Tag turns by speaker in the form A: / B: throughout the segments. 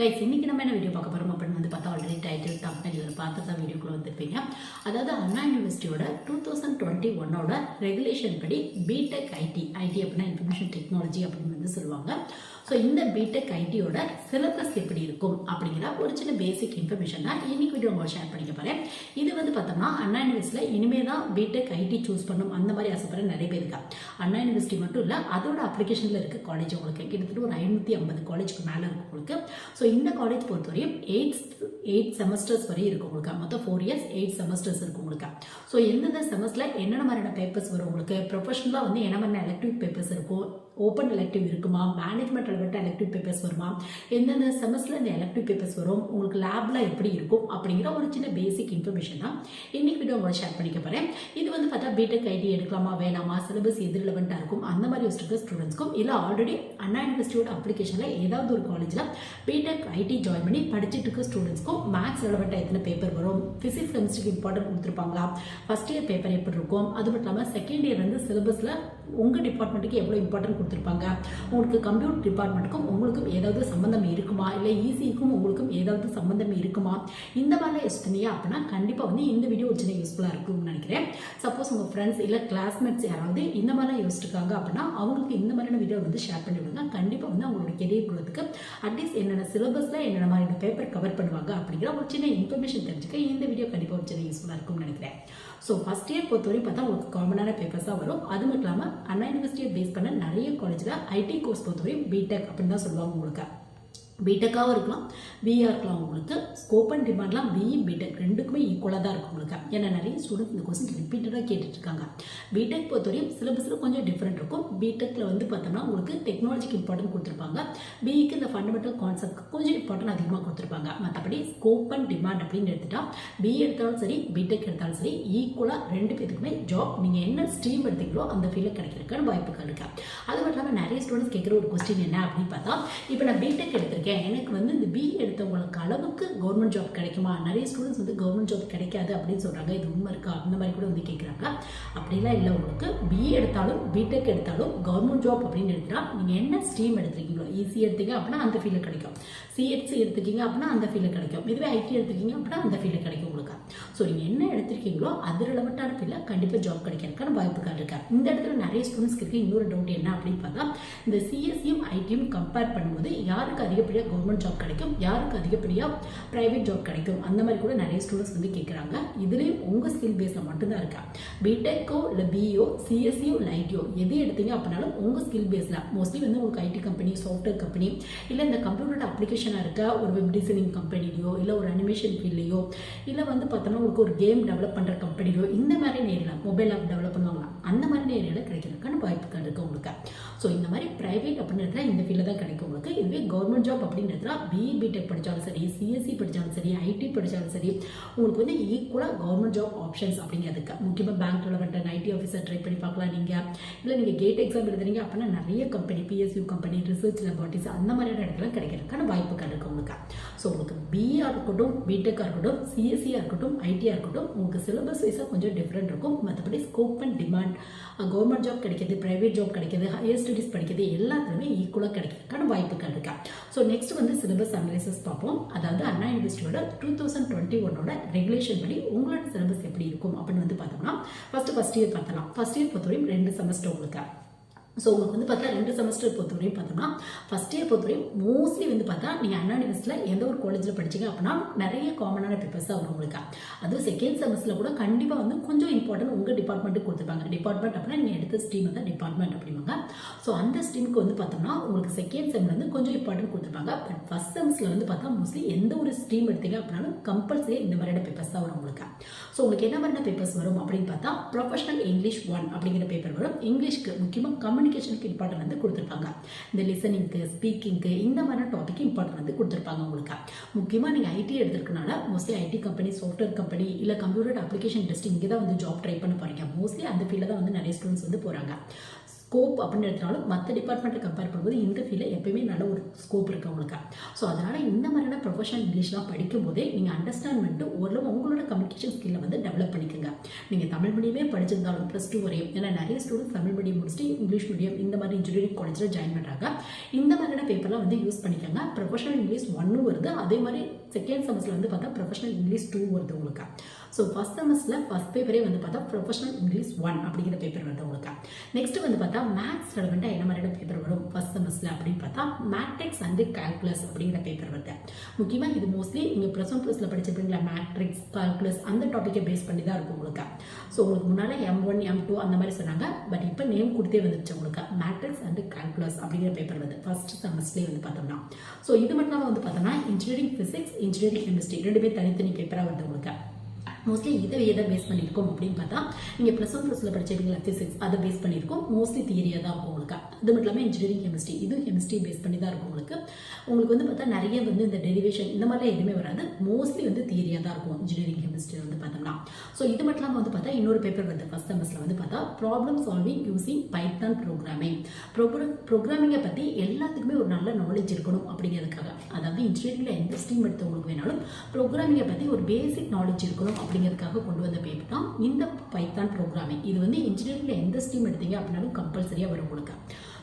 A: Guys இன்றைக்கி நம்ம என்ன வீடியோ பார்க்க போகிறோம் அப்படின்னு வந்து பார்த்தா ஆல்ரெடி டைட்டில் தம்பனி இதில் பார்த்து தான் வீடியோக்குள்ளே வந்திருப்பீங்க. அதாவது அண்ணா யூனிவர்சிட்டியோட டூ தௌசண்ட் டுவெண்ட்டி ஒன்னோட ரெகுலேஷன் படி பிடெக் ஐடி ஐடி அப்படின்னா இன்ஃபர்மேஷன் டெக்னாலஜி அப்படின்னு வந்து சொல்லுவாங்க. ஸோ இந்த பிடெக் ஐடியோட சிலபஸ் எப்படி இருக்கும் அப்படிங்கிற ஒரு சின்ன பேசிக் இன்ஃபர்மேஷன் தான் இன்னைக்கு வீடியோ உங்களை ஷேர் பண்ணிக்க போகிறேன் இது வந்து பார்த்தோம்னா அண்ணா யூனிவர்சிட்டியில் இனிமேல் தான் பிடெக் ஐடி சூஸ் பண்ணும் அந்த மாதிரி ஆசைப்படுற நிறைய பேர் இருக்கா. அண்ணா யூனிவர்சிட்டி மட்டும் இல்லை அதோட அப்ளிகேஷனில் இருக்க காலேஜ் உங்களுக்கு கிட்டத்தட்ட ஒரு ஐநூற்றி ஐம்பது காலேஜுக்கு மேலே இருக்கும் உங்களுக்கு. ஸோ இந்த காலேஜ் பொறுத்தவரையும் எயிட் எயிட் செமஸ்டர்ஸ் வரையும் இருக்கும் உங்களுக்கு. மொத்தம் ஃபோர் இயர்ஸ் எயிட் செமஸ்டர்ஸ் இருக்கும் உங்களுக்கு. ஸோ எந்தெந்த செமஸ்டரில் என்னென்ன மாதிரியான பேப்பர்ஸ் வரும் உங்களுக்கு? ப்ரொஃபஷனலாக வந்து என்ன மாதிரியான எலக்ட்ரிக் பேப்பர்ஸ் இருக்கும் ஓப்பன் எலக்டிவ் இருக்குமா? மேனேஜ்மெண்ட் ரிலேட்டட் எலக்டிவ் பேப்பர்ஸ் வருமா? எந்தெந்த செமஸ்டரில் இந்த எலக்டிவ் பேப்பர்ஸ் வரும்? உங்களுக்கு லேப்ல எப்படி இருக்கும்? அப்படிங்கிற ஒரு சின்ன பேசிக் இன்ஃபர்மேஷன் தான் இன்னைக்கு வீடியோ உங்களை ஷேர் பண்ணிக்க போகிறேன் இது வந்து பார்த்தா பிடெக் ஐடி எடுக்கலாமா வேணாமா? சிலபஸ் எது ரிலவெண்ட்டாக இருக்கும்? அந்த மாதிரி யோசிச்சிருக்க ஸ்டூடெண்ட்ஸ்க்கும் இல்லை ஆல்ரெடி அண்ணா யூனிவர்சிட்டியோட அப்ளிகேஷனில் ஏதாவது ஒரு காலேஜில் பிடெக் ஐடி ஜாயின் பண்ணி படிச்சுட்டு இருக்க ஸ்டூடெண்ட்ஸ்க்கும் மேக்ஸ் ரிலவெண்ட்டாக எத்தனை பேப்பர் வரும்? ஃபிசிக்ஸ் கெமிஸ்ட்ரிக்கு இம்பார்ட்டன்ட் கொடுத்துருப்பாங்களா? ஃபர்ஸ்ட் இயர் பேப்பர் எப்படி இருக்கும்? அது மட்டும் இல்லாமல் செகண்ட் இயர் வந்து சிலபஸில் உங்கள் டிபார்ட்மெண்ட்டுக்கு எவ்வளோ இம்பார்ட்டன்ட் கொடுத்துருப்பாங்க? உங்களுக்கு கம்ப்யூட்டர் டிபார்ட்மெண்ட்டுக்கும் உங்களுக்கும் ஏதாவது சம்மந்தம் இருக்குமா? இல்லை ஈஸிக்கும் உங்களுக்கும் ஏதாவது சம்மந்தம் இருக்குமா? இந்த மாதிரிலாம் யோசிச்சிங்க அப்படின்னா கண்டிப்பாக வந்து இந்த வீடியோ ஒரு சின்ன யூஸ்ஃபுல்லாக இருக்கும்னு நினைக்கிறேன். சப்போஸ் உங்கள் ஃப்ரெண்ட்ஸ் இல்லை கிளாஸ்மேட்ஸ் யாராவது இந்த மாதிரிலாம் யோசிச்சிருக்காங்க அப்படின்னா அவங்களுக்கு இந்த மாதிரியான வீடியோ வந்து ஷேர் பண்ணி விடுங்க கண்டிப்பாக வந்து அவங்களோட கெரியர் குரோத்துக்கு அட்லீஸ்ட் என்னென்ன சிலபஸில் என்னென்ன மாதிரியான பேப்பர் கவர் பண்ணுவாங்க அப்படிங்கிற ஒரு சின்ன இன்ஃபர்மேஷன் தெரிஞ்சுக்க இந்த வீடியோ கண்டிப்பாக ஒரு சின்ன யூஸ்ஃபுல்லாக இருக்கும்னு நினைக்கிறேன். ஸோ ஃபஸ்ட் இயர் பொறுத்தவரையும் பார்த்தா உங்களுக்கு காமனான பேப்பர்ஸாக வரும். அது மட்டும் இல்லாமல் அண்ணா யூனிவர்சிட்டியை பேஸ் பண்ண நிறைய காலேஜில் ஐடி கோர்ஸ் பொறுத்தவரையும் பிடெக் அப்படின்னு தான் சொல்லுவாங்க உங்களுக்கு. பிடெக்காகவும் இருக்கலாம் பிஏ இருக்கலாம் உங்களுக்கு. ஸ்கோப் அண்ட் டிமாண்ட்லாம் பிஇ பிடெக் ரெண்டுக்குமே ஈக்குவலாக தான் இருக்கும் உங்களுக்கு. ஏன்னா நிறைய ஸ்டூடெண்ட் இந்த கொஸ்டின் ரிப்பீட்டடாக கேட்டுட்ருக்காங்க. பிடெக் பொறுத்தவரையும் சிலபஸில் கொஞ்சம் டிஃப்ரெண்ட் இருக்கும். பிடெக்கில் வந்து பார்த்தோம்னா உங்களுக்கு டெக்னாலஜிக்கு இம்பார்ட்டன்ட் கொடுத்துருப்பாங்க. பிஇக்கு இந்த ஃபண்டமெண்டல் கான்செப்ட் கொஞ்சம் இம்பார்ட்டன்ட் அதிகமாக கொடுத்துருப்பாங்க. மற்றபடி ஸ்கோப் அண்ட் டிமாண்ட் அப்படின்னு எடுத்துட்டா பிஇ எடுத்தாலும் சரி பிடெக் எடுத்தாலும் சரி ஈக்குவலாக ரெண்டு பேருக்குமே ஜாப் நீங்கள் என்ன ஸ்ட்ரீம் எடுத்தீங்களோ அந்த ஃபீல்டில் கிடைக்கிறதுக்கான வாய்ப்புகள் இருக்கா. அது மட்டும் இல்லாமல் நிறைய ஸ்டூடெண்ட்ஸ் கேட்குற ஒரு கொஸ்டின் என்ன அப்படின்னு பார்த்தா இப்போ நான் பிடெக் எடுத்திருக்கேன். எனக்கு வந்து இந்த பிஇ எடுத்தவங்களுக்கு அளவுக்கு கவர்மெண்ட் ஜாப் கிடைக்குமா? நிறைய ஸ்டூடெண்ட்ஸ் வந்து கவர்மெண்ட் ஜாப் கிடைக்காது அப்படின்னு சொல்கிறாங்க இது உண்மை இருக்கா? அந்த மாதிரி கூட வந்து கேட்குறாங்க அப்படிலாம் இல்லை உங்களுக்கு. பிஇ எடுத்தாலும் பிடெக் எடுத்தாலும் கவர்மெண்ட் ஜாப் அப்படின்னு எடுத்தால் நீங்கள் என்ன ஸ்ட்ரீம் எடுத்துருக்கீங்களோ? ஈஸி எடுத்தீங்க அப்படின்னா அந்த ஃபீல்டு கிடைக்கும். சிஎஸ்சி எடுத்துக்கிங்க அப்படின்னா அந்த ஃபீல்டு கிடைக்கும். இதுவே ஐடி எடுத்துக்கிங்க அப்படின்னா அந்த ஃபீல்டு கிடைக்கும் உங்களுக்கு. ஸோ நீங்கள் என்ன எடுத்திருக்கீங்களோ அது ரிலவெண்ட்டான ஃபீல்டில் கண்டிப்பாக ஜாப் கிடைக்கிறதுக்கான வாய்ப்புகள் இருக்கா இந்த இடத்துல நிறைய ஸ்டூடெண்ட்ஸ்க்கு இருக்குது இன்னொரு டவுட் என்ன அப்படின்னு பார்த்தா இந்த சிஎஸ்சியும் ஐடியும் கம்பேர் பண்ணும்போது யாருக்கு அதிகப்படியாக கவர்மெண்ட் ஜாப் கிடைக்கும்? யாருக்கு அதிகப்படியாக ப்ரைவேட் ஜாப் கிடைக்கும்? அந்த மாதிரி கூட நிறைய ஸ்டூடெண்ட்ஸ் வந்து கேட்குறாங்க இதுலேயும் உங்கள் ஸ்கில் பேஸில் மட்டும்தான் இருக்கா? பிடெக்கோ இல்லை பிஇஓ சிஎஸ்சியோ இல்லை ஐடியோ எது எடுத்தீங்க அப்படின்னாலும் உங்கள் ஸ்கில் பேஸில் மோஸ்ட்லி வந்து உங்களுக்கு ஐடி கம்பெனி சாஃப்ட்வேர் கம்பெனி இல்லை இந்த கம்ப்யூட்டர் அப்ளிகேஷனாக இருக்க ஒரு வெப் டிசைனிங் கம்பெனிலையோ இல்லை ஒரு அனிமேஷன் ஃபீல்ட்லையோ இல்லை வந்து பார்த்தோம்னா உங்களுக்கு ஒரு கேம் டெவலப் பண்ணுற கம்பெனியோ இந்த மாதிரி நேரில் மொபைல் ஆப் டெவலப் பண்ணுவாங்க அந்த மாதிரி நேரில் கிடைக்கிறதுக்கான வாய்ப்புகள் இருக்குது உங்களுக்கு. ஸோ இந்த மாதிரி ப்ரைவேட் அப்படின்றதுல இந்த ஃபீல்டில் தான் கிடைக்கும் உங்களுக்கு. இதுவே கவர்மெண்ட் ஜாப் அப்படின்றதுல பிஇ பிடெக் படித்தாலும் சரி சிஎஸ்சி படித்தாலும் சரி ஐடி படித்தாலும் சரி உங்களுக்கு வந்து ஈக்குவலாக கவர்மெண்ட் ஜாப் ஆப்ஷன்ஸ் அப்படிங்கிறதுக்கு. முக்கியமாக bank development IT officer try பண்ணி பார்க்கலாம் நீங்கள் இல்லை நீங்கள் கேட் எக்ஸாம் எழுதுறீங்க அப்படின்னா நிறைய company PSU company research laboratories அந்த மாதிரியான இடத்துல கிடைக்கிறதுக்கான வாய்ப்புகள் இருக்குது உங்களுக்கு. ஸோ உங்களுக்கு பிஇஆ இருக்கட்டும் பிடெக்காக இருக்கட்டும் சிஎஸ்சியாக இருக்கட்டும் ஐடி ஐடியாக இருக்கட்டும் உங்களுக்கு சிலபஸ் வைஸாக கொஞ்சம் டிஃப்ரெண்ட் இருக்கும். மற்றபடி scope and demand government job கிடைக்கிது ப்ரைவேட் ஜாப் கிடைக்கிது ஹையர் ஸ்டடீஸ் படிக்கிறது எல்லாத்துலேயுமே ஈக்குவலாக கிடைக்கிறதுக்கான வாய்ப்புகள் இருக்கா. ஸோ நெக்ஸ்ட் வந்து சிலபஸ் அனலைசஸ் பார்ப்போம். அதாவது அண்ணா யூனிவர்சிட்டியோட டூ தௌசண்ட் டுவெண்ட்டி ஒன்னோட ரெகுலேஷன் படி உங்களோட சிலபஸ் எப்படி இருக்கும் அப்படின்னு வந்து பார்த்தோம்னா ஃபஸ்ட்டு ஃபர்ஸ்ட் இயர் பார்த்தலாம் ஃபஸ்ட் இயர் பொறுத்தவரையும் ரெண்டு செமஸ்டர் உங்களுக்கு. ஸோ உங்களுக்கு வந்து பார்த்தா ரெண்டு செமஸ்டர் பொறுத்தவரையும் பார்த்தோம்னா ஃபஸ்ட் இயர் பொறுத்தவரையும் மோஸ்ட்லி வந்து பார்த்தா நீங்கள் அண்ணா யூனிவர்சிட்டியில் எந்த ஒரு காலேஜில் படிச்சிங்க அப்படின்னா நிறைய காமனான பேப்பர்ஸாக வரும் உங்களுக்கு. அதுவும் செகண்ட் செமஸ்டரில் கூட கண்டிப்பாக வந்து கொஞ்சம் இம்பார்ட்டன்ட் உங்கள் டிபார்ட்மெண்ட்டுக்கு கொடுத்துருப்பாங்க. டிபார்ட்மெண்ட் அப்படின்னா நீங்கள் எடுத்த ஸ்ட்ரீம் வந்து டிபார்ட்மெண்ட் அப்படிவாங்க ஸோ அந்த ஸ்ட்ரீமுக்கு வந்து பார்த்தோம்னா உங்களுக்கு செகண்ட் செம்ல வந்து கொஞ்சம் இம்பார்ட்டன்ட் கொடுத்துருப்பாங்க. பட் ஃபஸ்ட் செமஸ்டில் வந்து பார்த்தா மோஸ்ட்லி எந்த ஒரு ஸ்ட்ரீம் எடுத்தீங்க அப்படின்னாலும் கம்பல்சரி இந்த மாதிரியான பேப்பர்ஸ் தான் வரும் உங்களுக்கு. ஸோ உங்களுக்கு என்ன மாதிரியான பேப்பர்ஸ் வரும் அப்படின்னு பார்த்தா ப்ரொஃபஷனல் இங்கிலீஷ் ஒன் அப்படிங்கிற பேப்பர் வரும். இங்கிலீஷ்க்கு முக்கியமாக கம்யூனிகேஷனுக்கு இம்பார்ட்டன் வந்து கொடுத்துருப்பாங்க. இந்த லிசனிங்க்கு ஸ்பீக்கிங்க்கு இந்த மாதிரி டாபிக் இம்பார்ட்டன் வந்து கொடுத்துருப்பாங்க உங்களுக்கு. முக்கியமாக நீங்கள் IT எடுத்துருக்கனால mostly IT company software company இல்லை கம்ப்யூட்டர் அப்ளிகேஷன் டெஸ்டிங் இங்கே தான் வந்து ஜாப் ட்ரை பண்ண போறீங்க. மோஸ்ட்லி அந்த ஃபீல்டில் தான் வந்து நிறைய ஸ்டூடெண்ட்ஸ் வந்து போகிறாங்க ஸ்கோப் அப்படின்னு எடுத்தாலும் மற்ற டிபார்ட்மெண்ட்டை கம்பேர் பண்ணும்போது இந்த ஃபீல்டில் எப்பயுமே நல்ல ஒரு ஸ்கோப் இருக்கு உங்களுக்கு ஸோ அதனால இந்த மாதிரியான ப்ரொஃபஷனல் இங்கிலீஷ்லாம் படிக்கும் போதே நீங்கள் அண்டர்ஸ்டாண்ட் பண்ணிட்டு ஓரளவு உங்களோட கம்யூனிகேஷன் ஸ்கில்லை வந்து டெவலப் பண்ணிக்கோங்க. நீங்கள் தமிழ் மீடியமே படிச்சிருந்தாலும் ப்ளஸ் டூ வரையும் ஏன்னா நிறைய ஸ்டூடெண்ட்ஸ் தமிழ் மீடியம் முடிச்சுட்டு இங்கிலீஷ் மீடியம் இந்த மாதிரி இன்ஜினியரிங் காலேஜில் ஜாயின் பண்ணுறாங்க இந்த மாதிரியான பேப்பர்லாம் வந்து யூஸ் பண்ணிக்கோங்க. ப்ரொஃபஷனல் இங்கிலீஷ் ஒன்றும் வருது. அதே மாதிரி செகண்ட் செமஸ்டர் வந்து பார்த்தா ப்ரொஃபஷனல் இங்கிலீஷ் டூ வருது உங்களுக்கு. ஸோ ஃபஸ்ட் செமஸ்டரில் ஃபஸ்ட் பேப்பரே வந்து பார்த்தா ப்ரொஃபஷனல் இங்கிலீஷ் ஒன் அப்படிங்கிற பேப்பர் வருது உங்களுக்கு. நெக்ஸ்ட் வந்து பார்த்தா மேத்ஸ் ரெலவெண்ட்டாக என்ன மாதிரியான பேப்பர் வரும் ஃபஸ்ட் செமஸ்டர் அப்படின்னு பார்த்தா மேட்ரிக்ஸ் அண்ட் கால்குலஸ் அப்படிங்கிற பேப்பர் வருது. முக்கியமாக இது மோஸ்ட்லி நீங்கள் ப்ளஸ் ஒன் ப்ளஸில் படிச்சிருப்பீங்களா மேட்ரிக்ஸ் கால்குலஸ் அந்த டாப்பிக்கை பேஸ் பண்ணி தான் இருக்கும் உங்களுக்கு. உங்களுக்கு முன்னால் எம் ஒன் எம் டூ அந்த மாதிரி சொன்னாங்க. பட் இப்போ நேம் கொடுத்தே வந்துருச்சு உங்களுக்கு. மேட்ரிக்ஸ் அண்ட் கால்குலஸ் அப்படிங்கிற பேப்பர் வந்து ஃபர்ஸ்ட் செமஸ்ட்லேயே வந்து பார்த்தோம்னா. ஸோ இது மட்டும் வந்து பார்த்தோம்னா இன்ஜினியரிங் ஃபிசிக்ஸ் இன்ஜினியரிங் கெமிஸ்ட்ரி ரெண்டுமே தனித்தனி பேப்பராக வருது உங்களுக்கு மோஸ்ட்லி இதை எதை பேஸ் பண்ணியிருக்கோம் அப்படின்னு பார்த்தா நீங்கள் ப்ளஸ் ஒன் ப்ளஸில் படிச்சிருக்கீங்களா ஃபிசிக்ஸ் அதை பேஸ் பண்ணியிருக்கோம். மோஸ்ட்லி தியரியாக தான் இருக்கும் உங்களுக்கு. அது மட்டும் இல்லாமல் இன்ஜினியரிங் கெமிஸ்ட்ரி இதுவும் கெமிஸ்ட்ரி பேஸ் பண்ணி தான் இருக்கும் உங்களுக்கு. உங்களுக்கு வந்து பார்த்தா நிறைய வந்து இந்த டெரிவேஷன் இந்த மாதிரிலாம் எதுவுமே வராது. மோஸ்ட்லி வந்து தியரியாக தான் இருக்கும் இன்ஜினியரிங் கெமிஸ்ட்ரி வந்து பார்த்தோம்னா. ஸோ இது மட்டும் இல்லாமல் வந்து பார்த்தா இன்னொரு பேப்பர் வந்து ஃபஸ்ட் செமஸ்டரில் வந்து பார்த்தா problem solving using Python programming program ப்ரோக்ராமிங்கை பற்றி எல்லாத்துக்குமே ஒரு நல்ல நாலேஜ் இருக்கணும் அப்படிங்கிறதுக்காக. அதாவது இன்ஜினியரிங்கில் எந்த ஸ்ட்ரீம் எடுத்தவங்களுக்கு வேணாலும் ப்ரோக்ராமிங்கை பற்றி ஒரு பேசிக் நாலேஜ் இருக்கணும் அப்படிங்கிறதுக்காக கொண்டு வந்த பேப்பர் தான் இந்த பைத்தான் ப்ரோக்ராமிங் இது வந்து இன்ஜினியரிங்கில் எந்த ஸ்ட்ரீம் எடுத்தீங்க அப்படின்னாலும் கம்பல்சரியாக வரும் உங்களுக்கு.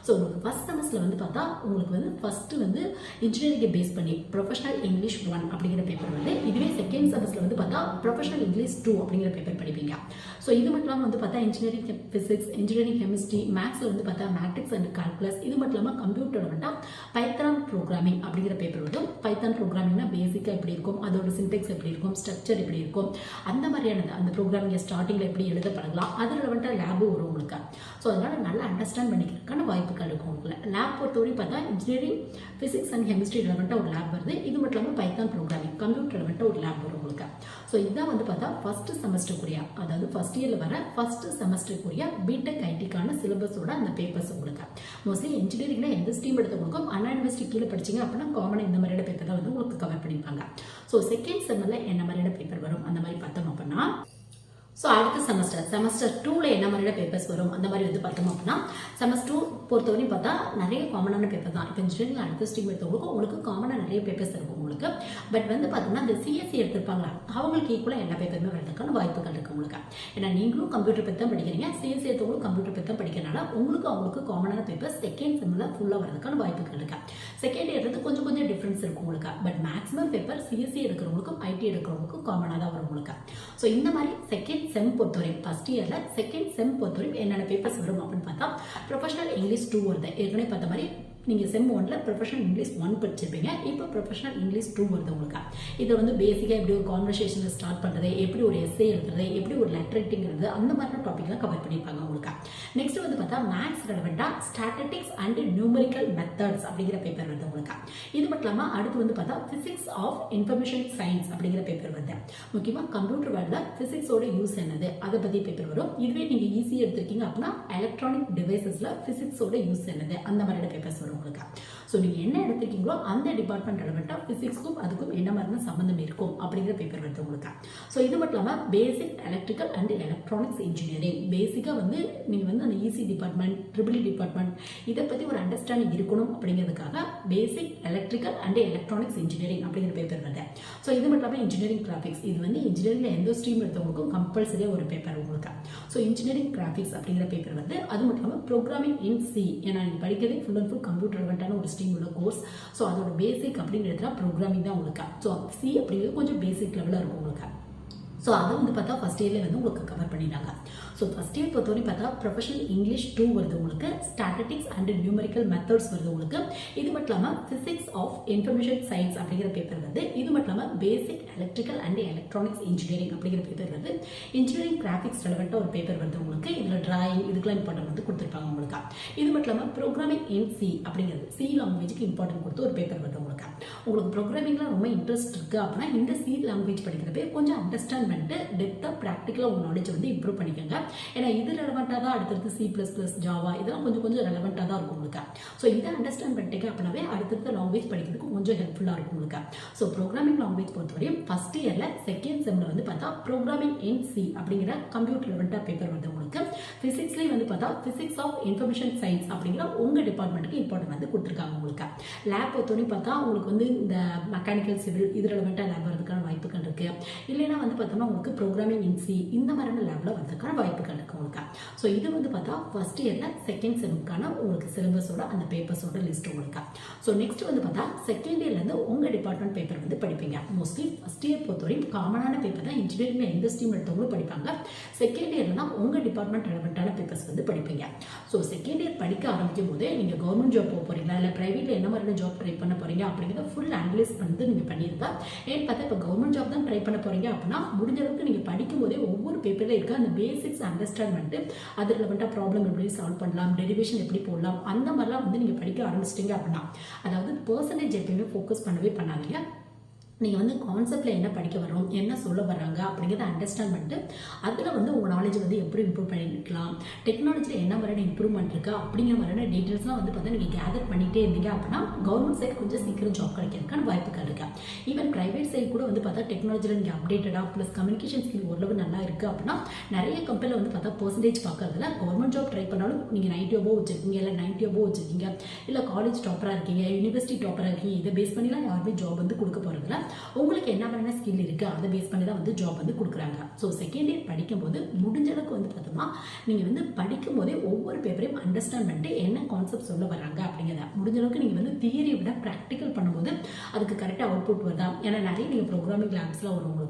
A: ஸோ உங்களுக்கு ஃபஸ்ட் செமஸ்டரில் வந்து பார்த்தா உங்களுக்கு வந்து ஃபஸ்ட்டு வந்து இன்ஜினியரிங்கை பேஸ் பண்ணி ப்ரொஃபஷனல் இங்கிலீஷ் ஒன் அப்படிங்கிற பேப்பர் வந்து இதுவே செகண்ட் செமஸ்டரில் வந்து பார்த்தா ப்ரொஃபஷனல் இங்கிலீஷ் டூ அப்படிங்கிற பேப்பர் படிப்பீங்க. ஸோ இது மட்டும் இல்லாமல் வந்து பார்த்தா இன்ஜினியரிங் ஃபிசிக்ஸ் இன்ஜினியரிங் கெமிஸ்ட்ரி மேக்ஸில் வந்து பார்த்தா மேட்ரிக்ஸ் அண்ட் கால்குலஸ் இது மட்டும் இல்லாமல் கம்ப்யூட்டர் வந்துட்டா பைத்தான் ப்ரோக்ராமிங் அப்படிங்கிற பேப்பர் வந்து பைத்தான் ப்ரோக்ராமிங்னா பேசிக்காக எப்படி இருக்கும் அதோட சின்டெக்ஸ் எப்படி இருக்கும் ஸ்ட்ரக்சர் எப்படி இருக்கும் அந்த மாதிரியானது அந்த ப்ரோக்ராமிங்கை ஸ்டார்டிங்கில் எப்படி எழுத பழகலாம் அதில் வந்துட்டு லேபு வரும் உங்களுக்கு. ஸோ அதனால் நல்லா அண்டர்ஸ்டாண்ட் பண்ணிக்கிறதுக்கான வாய்ப்புகள் இருக்கும் உங்களுக்கு லேப் பொறுத்தவரை பார்த்தா இன்ஜினியரிங் ஃபிசிக்ஸ் அண்ட் கெமிஸ்ட்ரி ரிலவெண்ட்டாக ஒரு லேப் வருது. இது மட்டும் இல்லாமல் பைத்தான் ப்ரோக்ராமிங் கம்ப்யூட்டர் ரிலவெண்ட்டாக ஒரு லேப் வரும் உங்களுக்கு. ஸோ இதான் வந்து பார்த்தா ஃபர்ஸ்ட் செமஸ்டருக்குரிய அதாவது ஃபர்ஸ்ட் இயரில் வர ஃபர்ஸ்ட் செமஸ்டருக்குரிய பிடெக் ஐடிக்கான சிலபஸோட அந்த பேப்பர்ஸ் உங்களுக்கு. மோஸ்ட்லி இன்ஜினியரிங்னா எந்த ஸ்ட்ரீம் எடுத்தவங்களுக்கும் அண்ணா யூனிவர்சிட்டி கீழே படிச்சீங்க அப்படின்னா காமனாக இந்த மாதிரியான பேப்பர் தான் வந்து உங்களுக்கு கவர் பண்ணியிருப்பாங்க ஸோ செகண்ட் செம்மில் என்ன மாதிரியான பேப்பர் வரும்? அந்த மாதிரி பார்த்தோம் அப்படின்னா ஸோ அடுத்த செமஸ்டர் செமஸ்டர் டூவில் என்ன மாதிரியான பேப்பர்ஸ் வரும்? அந்த மாதிரி வந்து பார்த்தோம் அப்படின்னா செமஸ்டர் டூ பொறுத்தவரையும் பார்த்தா நிறைய காமனான பேப்பர் தான். இப்போ இன்ஜினியரிங் அடுத்த ஸ்ட்ரீம் எடுத்தவங்களுக்கும் உங்களுக்கு காமனாக நிறைய பேப்பர்ஸ் இருக்கும் உங்களுக்கு. பட் வந்து பார்த்தோம்னா இந்த சிஎஸ்சி எடுத்திருப்பாங்களா? அவங்களுக்கு ஈக்குவலாக எல்லா பேப்பருமே வரதுக்கான வாய்ப்புகள் இருக்குது உங்களுக்கு. ஏன்னா நீங்களும் கம்ப்யூட்டர் பற்றி தான் படிக்கிறீங்க. சிஎஸ்சி எடுத்தவங்களும் கம்ப்யூட்டர் பற்றி தான் படிக்கிறனால உங்களுக்கு அவங்களுக்கு காமனான பேப்பர்ஸ் செகண்ட் செம்மில் ஃபுல்லாக வரதுக்கான வாய்ப்புகள் இருக்கு. செகண்ட் இயர்றது கொஞ்சம் கொஞ்சம் டிஃப்ரென்ஸ் இருக்கும் உங்களுக்கு. பட் மேக்ஸிமம் பேப்பர் சிஎஸ்சி எடுக்கிறவங்களுக்கும் ஐடி எடுக்கிறவங்களுக்கும் காமனாக தான் வரும் உங்களுக்கு. ஸோ இந்த மாதிரி செகண்ட் செம் பொறுத்தவரையும் ஃபர்ஸ்ட் இயரில் செகண்ட் செம் பொறுத்தவரையும் என்னென்ன பேப்பர்ஸ் வரும் அப்படின்னு பார்த்தா ப்ரொஃபஷனல் இங்கிலீஷ் டூ வருது. ஏற்கனவே பார்த்த மாதிரி நீங்கள் செம் ஒனில் ப்ரொஃபஷனல் இங்கிலீஷ் ஒன் படிச்சிருப்பீங்க. இப்போ ப்ரொஃபஷனல் இங்கிலீஷ் டூ வருது உங்களுக்கு. இதை வந்து பேசிக்காக எப்படி ஒரு கான்வர்சேஷனை ஸ்டார்ட் பண்ணுறது எப்படி ஒரு எஸ்ஏ எழுதுறது எப்படி ஒரு லெட்டர் ரைட்டிங்கிறது அந்த மாதிரியான டாப்பிக்லாம் கவர் பண்ணியிருப்பாங்க உங்களுக்கு. நெக்ஸ்ட் வந்து பார்த்தா மேக்ஸ் ரெலவெண்ட்டாக ஸ்டாட்டிஸ்டிக்ஸ் அண்ட் நியூமரிக்கல் மெத்தட்ஸ் அப்படிங்கிற பேப்பர் வருது உங்களுக்கு. இது மட்டும் இல்லாமல் அடுத்து வந்து பார்த்தா ஃபிசிக்ஸ் ஆஃப் இன்ஃபர்மேஷன் சயின்ஸ் அப்படிங்கிற பேப்பர் வருது. முக்கியமாக கம்ப்யூட்டர் வேர்ல்டில் ஃபிசிக்ஸோட யூஸ் என்னது? அதை பற்றி பேப்பர் வரும். இதுவே நீங்கள் ஈஸியாக எடுத்திருக்கீங்க அப்படின்னா எலக்ட்ரானிக் டிவைசஸில் ஃபிசிக்ஸோட யூஸ் என்னது? அந்த மாதிரியான பேப்பர்ஸ் வரும் உங்களுக்கு. ஸோ நீங்கள் என்ன எடுத்திருக்கீங்களோ அந்த டிபார்ட்மெண்ட் ரெலவெண்ட்டாக ஃபிசிக்ஸ்க்கும் அதுக்கும் என்ன மாதிரியான சம்மந்தம் இருக்கும் அப்படிங்கிற பேப்பர் வருது உங்களுக்கு. ஸோ இது மட்டும் இல்லாமல் basic electrical and electronics engineering பேசிக்காக வந்து நீங்கள் வந்து அந்த இசி டிபார்ட்மெண்ட் ட்ரிபிள் டிபார்ட்மெண்ட் இதை பற்றி ஒரு அண்டர்ஸ்டாண்டிங் இருக்கணும் அப்படிங்கிறதுக்காக basic electrical and electronics engineering அப்படிங்கிற பேப்பர் வருது. ஸோ இது மட்டும் இல்லாமல் இன்ஜினியரிங் கிராஃபிக்ஸ் இது வந்து இன்ஜினியரிங்கில் எந்த ஸ்ட்ரீம் எடுத்தவங்களுக்கும் கம்பல்சரியாக ஒரு பேப்பர் உங்களுக்கு. ஸோ இன்ஜினியரிங் கிராஃபிக்ஸ் அப்படிங்கிற பேப்பர் வந்து அது மட்டும் இல்லாமல் ப்ரோக்ராமிங் இன் சி ஏன்னா நீங்கள் படிக்கிறதே ஃபுல் அண்ட் ஃபுல் கம்ப்யூட்டர் ரெலவெண்ட்டான ஒரு ஸ்ட்ரீம் உள்ள கோர்ஸ் ஸோ அதோட பேசிக் அப்படின்னு எடுத்தால் ப்ரோக்ராமிங் தான் உங்களுக்கு. ஸோ சி அப்படிங்கிறது கொஞ்சம் பேசிக் லெவலில் இருக்கும் உங்களுக்கு. ஸோ அதை வந்து பார்த்தா ஃபஸ்ட் இயர்லேயே வந்து உங்களுக்கு கவர் பண்ணிட்டாங்க. ஸோ ஃபஸ்ட் இயர் பொறுத்தவரை பார்த்தா ப்ரொஃபஷனல் இங்கிலீஷ் டூ வருது உங்களுக்கு ஸ்டாட்டிஸ்டிக்ஸ் அண்ட் நியூமரிக்கல் மெத்தட்ஸ் வருது உங்களுக்கு. இது மட்டும் இல்லாமல் ஃபிசிக்ஸ் ஆஃப் இன்ஃபர்மேஷன் சயின்ஸ் அப்படிங்கிற பேப்பர் வருது இது மட்டும் இல்லாமல் basic electrical and electronics engineering அப்படிங்கிற பேப்பர் வருது இன்ஜினியரிங் கிராஃபிக்ஸ் ரெலவெண்ட்டாக ஒரு பேப்பர் வருது உங்களுக்கு. இதில் டிராயிங் இதுக்கெல்லாம் இம்பார்ட்டன்ட் வந்து கொடுத்துருப்பாங்க உங்களுக்கு. இது மட்டும் இல்லாமல் ப்ரோக்ராமிங் இன் சி அப்படிங்கிறது சி லாங்குவேஜுக்கு இம்பார்ட்டன்ட் கொடுத்து ஒரு பேப்பர் வருது உங்களுக்கு. உங்களுக்கு ப்ரோக்ராமிங்கில் ரொம்ப இன்ட்ரெஸ்ட் இருக்குது அப்படின்னா இந்த சி லாங்குவேஜ் படிக்கிறப்ப கொஞ்சம் அண்டர்ஸ்டாண்ட் பண்ணிட்டு டெப்த்தாக ப்ராக்டிக்கலாக உங்கள் நாலேஜ் வந்து இம்ப்ரூவ் பண்ணிக்கோங்க. ஏன்னா இது ரெலவெண்ட்டாக தான் அடுத்தடுத்து சி ப்ளஸ் ப்ளஸ் ஜாவா இதெல்லாம் கொஞ்சம் கொஞ்சம் ரெலவெண்ட்டாக தான் இருக்கும் உங்களுக்கு. ஸோ இதை அண்டர்ஸ்டாண்ட் பண்ணிட்டீங்க அப்படின்னாவே அடுத்தடுத்த லாங்குவேஜ் படிக்கிறதுக்கு கொஞ்சம் ஹெல்ப்ஃபுல்லாக இருக்கும் உங்களுக்கு. ஸோ ப்ரோக்ராமிங் லாங்குவேஜ் பொறுத்தவரையும் ஃபஸ்ட் இயரில் செகண்ட் செம்மில் வந்து பார்த்தா ப்ரோக்ராமிங் இன் சி அப்படிங்கிற கம்ப்யூட்டர் ரெலவெண்ட்டாக பேப்பர் வந்து உங்களுக்கு. ஃபிசிக்ஸ்லேயும் வந்து பார்த்தா ஃபிசிக்ஸ் ஆஃப் இன்ஃபர்மேஷன் சயின்ஸ் அப்படிங்கிற உங்கள் டிபார்ட்மெண்ட்டுக்கு இம்பார்ட்டன்ட் வந்து கொடுத்துருக்காங்க உங்களுக்கு. லேப் பொறுத்தவரையும் பார்த்தா உங்களுக்கு வந்து இந்த மெக்கானிக்கல் சிவில் இது ரெலவெண்ட்டாக லேப் வரதுக்கான வாய்ப்புகள் இருக்குது இல்லைன்னா வந்து பார்த்தோம்னா உங்களுக்கு ப்ரோக்ராமிங் இன் சி இந்த மாதிரியான லேபில் வரதுக்கான வாய்ப்புகள் இருக்குது உங்களுக்கு ஸோ இது வந்து பார்த்தா ஃபர்ஸ்ட் இயரில் செகண்ட் செமுக்கான உங்களுக்கு சிலபஸோட அந்த பேப்பர்ஸோட லிஸ்ட் உங்களுக்கு ஸோ நெக்ஸ்ட் வந்து பார்த்தா செகண்ட் இயர்லேருந்து உங்கள் டிபார்ட்மெண்ட் பேப்பர் வந்து படிப்பீங்க. மோஸ்ட்லி ஃபர்ஸ்ட் இயர் பொறுத்தவரையும் காமனான பேப்பர் தான் இன்ஜினியரிங் எந்த ஸ்ட்ரீம் எடுத்தவங்களும் படிப்பாங்க. செகண்ட் இயரில் தான் உங்கள் டிபார்ட்மெண்ட் ரெலவெண்ட்டான பேப்பர்ஸ் வந்து படிப்பீங்க. ஸோ செகண்ட் இயர் படிக்க ஆரம்பிக்கும் போதே நீங்கள் கவர்மெண்ட் ஜாப் போக போகிறீங்களா இல்லை ப்ரைவேட்டில் என்ன மாதிரியான ஜாப் ட்ரை பண்ண போகிறீங்க அப்படிங்கிறத ஃபுல் அனலைஸ் பண்ணிட்டு நீங்கள் பண்ணியிருந்தா ஏன்னு பார்த்தா இப்போ கவர்மெண்ட் ஜாப் தான் ட்ரை பண்ண போகிறீங்க அப்படின்னா முடிஞ்சளவுக்கு நீங்கள் படிக்கும் போதே ஒவ்வொரு பேப்பரில் இருக்க அந்த பேசிக்ஸ் அண்டர்ஸ்டாண்ட் பண்ணிட்டு அது ரிலவெண்ட்டாக ப்ராப்ளம் எப்படி சால்வ் பண்ணலாம் டெரிவேஷன் எப்படி போடலாம் அந்த மாதிரிலாம் வந்து நீங்கள் படிக்க ஆரம்பிச்சிட்டிங்க அப்படின்னா அதாவது பர்சன்டேஜ் எப்பயுமே ஃபோக்கஸ் பண்ணவே பண்ணாதீங்க. நீங்கள் வந்து கான்செப்டில் என்ன படிக்க வரோம் என்ன சொல்ல வர்றாங்க அப்படிங்கிறத அண்டர்ஸ்டாண்ட் பண்ணிட்டு அதில் வந்து உங்கள் நாலேஜ் வந்து எப்படி இம்ப்ரூவ் பண்ணிக்கலாம் டெக்னாலஜியில் என்ன மாதிரியான இம்ப்ரூவ்மெண்ட் இருக்குது அப்படிங்கிற மாதிரியான டீட்டெயில்ஸ்லாம் வந்து பார்த்தா நீங்கள் கேதர் பண்ணிகிட்டே இருந்தீங்க அப்படின்னா கவர்மெண்ட் சைடு கொஞ்சம் சீக்கிரம் ஜாப் கிடைக்கிறதுக்கான வாய்ப்புகள் இருக்குது ஈவன் ப்ரைவேட் சைடு கூட வந்து பார்த்தா டெக்னாலஜியில் நீங்கள் அப்டேட்டடாக ப்ளஸ் கம்யூனிகேஷன் ஸ்கில் ஓரளவு நல்லா இருக்குது அப்படின்னா நிறைய கம்பெனியில் வந்து பார்த்தா பர்சன்டேஜ் பார்க்கறதுல கவர்மெண்ட் ஜாப் ட்ரை பண்ணாலும் நீங்கள் நைன்டி அபோ வச்சிருக்கீங்க இல்லை நைன்டி அபோ வச்சிருக்கீங்க இல்லை காலேஜ் டாப்பராக இருக்கீங்க யூனிவர்சிட்டி டாப்பராக இருக்கீங்க இதை பேஸ் பண்ணிலாம் யாருமே ஜாப் வந்து கொடுக்க போகிறதில்ல உங்களுக்கு என்ன மாதிரியான ஸ்கில் இருக்குது அதை பேஸ் பண்ணி தான் வந்து ஜாப் வந்து கொடுக்குறாங்க. ஸோ செகண்ட் இயர் படிக்கும்போது முடிஞ்ச அளவுக்கு வந்து பார்த்தோம்னா நீங்கள் வந்து படிக்கும் போதே ஒவ்வொரு பேப்பரையும் அண்டர்ஸ்டாண்ட் பண்ணிட்டு என்ன கான்செப்ட் சொல்ல வராங்க அப்படிங்கிறத முடிஞ்ச அளவுக்கு நீங்கள் வந்து தியரி விட ப்ராக்டிக்கல் பண்ணும்போது அதுக்கு கரெக்டாக அவுட்புட் வருதா? ஏன்னா நிறைய நீங்கள் ப்ரோக்ராமிங் லேப்ஸ்லாம் வரும் உங்களுக்கு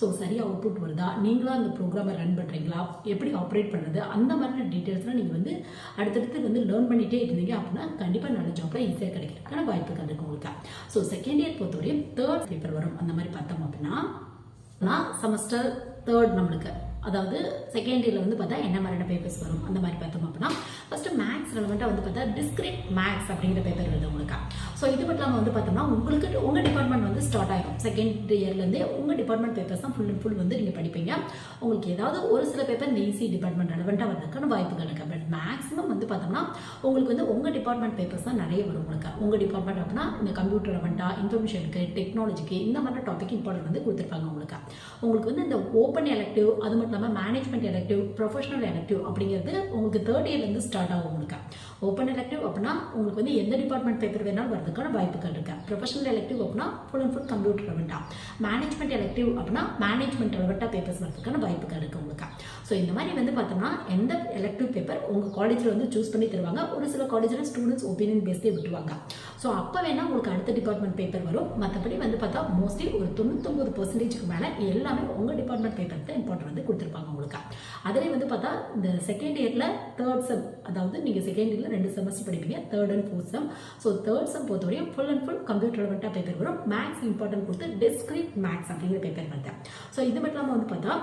A: ஸோ சரியாக அவுட்புட் வருதா? நீங்களாக அந்த ப்ரோக்ராமை ரன் பண்ணுறீங்களா எப்படி ஆப்ரேட் பண்ணுறது அந்த மாதிரியான டீட்டெயில்ஸ்லாம் நீங்கள் வந்து அடுத்தடுத்து வந்து லேர்ன் பண்ணிகிட்டே இருந்தீங்க அப்படின்னா கண்டிப்பாக நல்ல ஜாப்பில் ஈஸியாக கிடைக்கிறதுக்கான வாய்ப்புகள் இருக்கு உங்களுக்கு. ஸோ செகண்ட் இயர் பொறுத்தவரையும் தேர்ட் பேப்பர் வரும். அந்த மாதிரி பார்த்தோம் அப்படின்னா செமஸ்டர் தேர்ட் நம்மளுக்கு அதாவது செகண்ட் இயரில் வந்து பார்த்தா என்ன மாதிரியான பேப்பர்ஸ் வரும்? அந்த மாதிரி பார்த்தோம் அப்படின்னா ஃபஸ்ட்டு மேக்ஸ் ரெலவெண்ட்டாக வந்து பார்த்தா டிஸ்கிரிட் மேக்ஸ் அப்படிங்கிற பேப்பர் வருது உங்களுக்கு? ஸோ இது மட்டும் இல்லாமல் வந்து பார்த்தோம்னா உங்களுக்கு உங்கள் டிபார்ட்மெண்ட் வந்து ஸ்டார்ட் ஆகிடும் செகண்ட் இயர்லேருந்தே உங்கள் டிபார்ட்மெண்ட் பேப்பர்ஸ் தான் ஃபுல் அண்ட் ஃபுல் வந்து நீங்கள் படிப்பீங்க. உங்களுக்கு ஏதாவது ஒரு சில பேப்பர் இந்த டிபார்ட்மெண்ட் ரெலவெண்ட்டாக வரதுக்கான வாய்ப்புகள் இருக்குது பட் மேக்ஸிமம் வந்து பார்த்தோம்னா உங்களுக்கு வந்து உங்கள் டிபார்ட்மெண்ட் பேப்பர்ஸ் தான் நிறைய வரும் உங்களுக்கு? உங்கள் டிபார்ட்மெண்ட் அப்படின்னா இந்த கம்ப்யூட்டர் ரெலவெண்ட்டாக இன்ஃபர்மேஷனுக்கு டெக்னாலஜிக்கு இந்த மாதிரி டாபிக் இம்பார்ட்டன்ட் வந்து கொடுத்துருப்பாங்க உங்களுக்கு வந்து இந்த ஓப்பன் எலக்டிவ் அது மட்டும் இல்லாமல் மேனேஜ்மெண்ட் எலக்டிவ் ப்ரொஃபஷனல் எலக்டிவ் அப்படிங்கிறது உங்களுக்கு தேர்ட் இயர்லேருந்து ஸ்டார்ட் ஆகும் உங்களுக்கு. ஓப்பன் எலக்டிவ் அப்படின்னா உங்களுக்கு வந்து எந்த டிபார்ட்மெண்ட் பேப்பர் வேணாலும் வரதுக்கான வாய்ப்புகள் இருக்குது ப்ரொஃபஷனல் எலக்டிவ் அப்படின்னா ஃபுல் அண்ட் ஃபுல் கம்ப்யூட்டர் ரெலவெண்ட்டாக மேனேஜ்மெண்ட் எலக்டிவ் அப்படின்னா மேனேஜ்மெண்ட் ரெலவெண்ட்டாக பேப்பர்ஸ் வரதுக்கான வாய்ப்புகள் இருக்குது உங்களுக்கு. ஸோ இந்த மாதிரி வந்து பார்த்தோம்னா எந்த எலக்டிவ் பேப்பர் உங்கள் காலேஜில் வந்து சூஸ் பண்ணி தருவாங்க? ஒரு சில காலேஜில் ஸ்டூடெண்ட்ஸ் ஒப்பீனியன் பேஸ்டே விட்டுவாங்க ஸோ அப்போ வேணால் உங்களுக்கு அடுத்த டிபார்ட்மெண்ட் பேப்பர் வரும். மற்றபடி வந்து பார்த்தா மோஸ்ட்லி ஒரு தொண்ணூத்தொம்பது பர்சன்டேஜ்க்கு மேலே எல்லாமே உங்கள் டிபார்ட்மெண்ட் பேப்பர் தான் இம்பார்ட்டன்ட் வந்து கொடுத்துருப்பாங்க உங்களுக்கு. அதிலே வந்து பார்த்தா இந்த செகண்ட் இயரில் தேர்ட் செம் அதாவது நீங்கள் செகண்ட் இயரில் ரெண்டு செமஸ்டர் படிப்பீங்க. Third and fourth sem so third sem பொறுத்தவரையும் ஃபுல் அண்ட் ஃபுல் கம்ப்யூட்டர் ரெலவெண்ட்டாக பேப்பர் வரும். மேக்ஸ் இம்பார்ட்டன்ட் கொடுத்து டிஸ்கிரிட் மேக்ஸ் அப்படிங்கிற பேப்பர் வருது ஸோ இது மட்டும் இல்லாமல் வந்து பார்த்தா